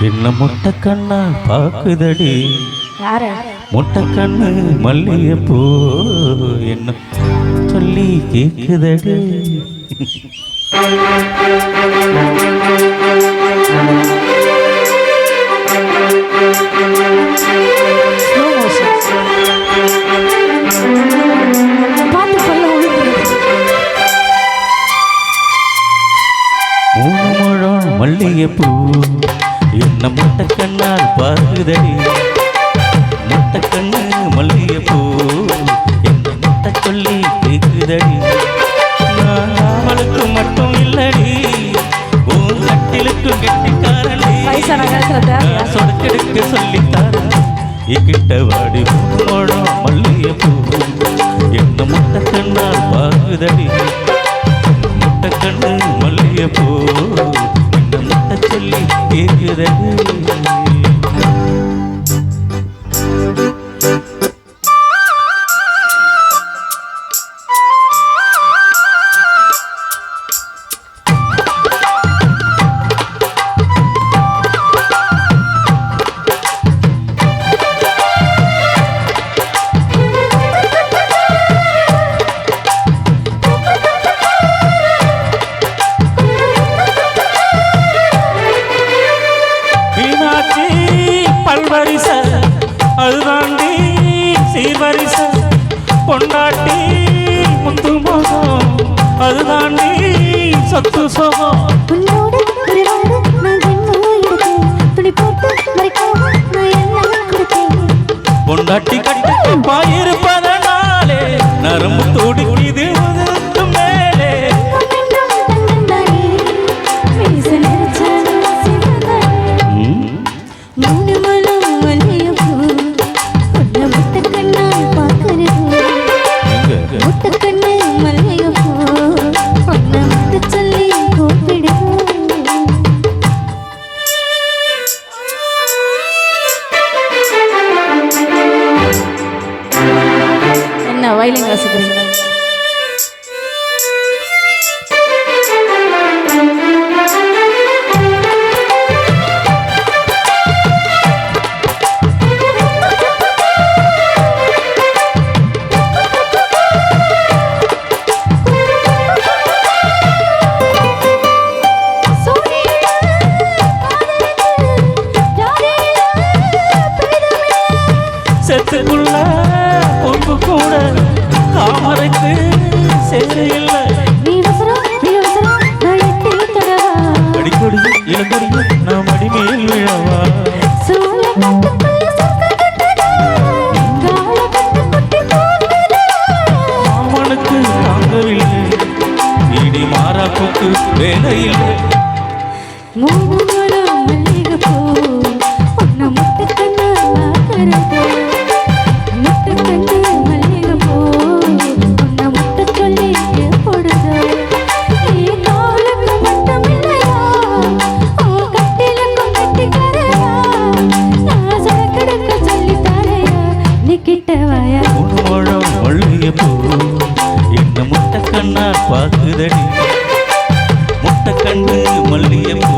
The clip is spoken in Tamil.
என்ன முட்டை கண்ணா பாக்குதடி? முட்டை கண்ணு மல்லிகைப்பூ. என்ன சொல்லி கேக்குதடி? மல்லிகைப்பூ. என்ன முட்டை கண்ணால் பாக்குதடி முட்டை கண்ணு மல்லிகைப்பூ என்ன முட்டை சொல்லி கேக்குதடி? நான் அவளுக்கு மட்டும் இல்லடி. உன் கட்டிலுக்கு கெட்டிக்காரடி சொடுக்கெடுக்க சொல்லித்தார? என்கிட்ட வாடி மூணோடம் மல்லிகைப்பூ என்ன முட்டை கண்ணால் பாகுதடி முட்டை கண்ணு என்ன முட்டை சொல்லி கேட்குதடி அதுதாண்டி சொத்து சோகம். உன்னோடு உறவாட நான் என்னவோ எடுத்தேன் துணி போட்டு மறைக்காம நான் எல்லாம் கொடுத்தேன். பொண்டாட்டி கட்டு பாயிருப்பதனாலே வயலின் வாசிக்கிறீங்க செத்துக்குள்ள பொங்கு கூட இளங்கடி நாம் விழவா? மாமனுக்கு தாங்கவில்லை. இடி மாறாப்புக்கு வேலையில்லை. மூணு மல்லிகை பூ என்ன முட்டை கண்ணார் பார்க்குதடி? முட்டை மல்லிகை பூ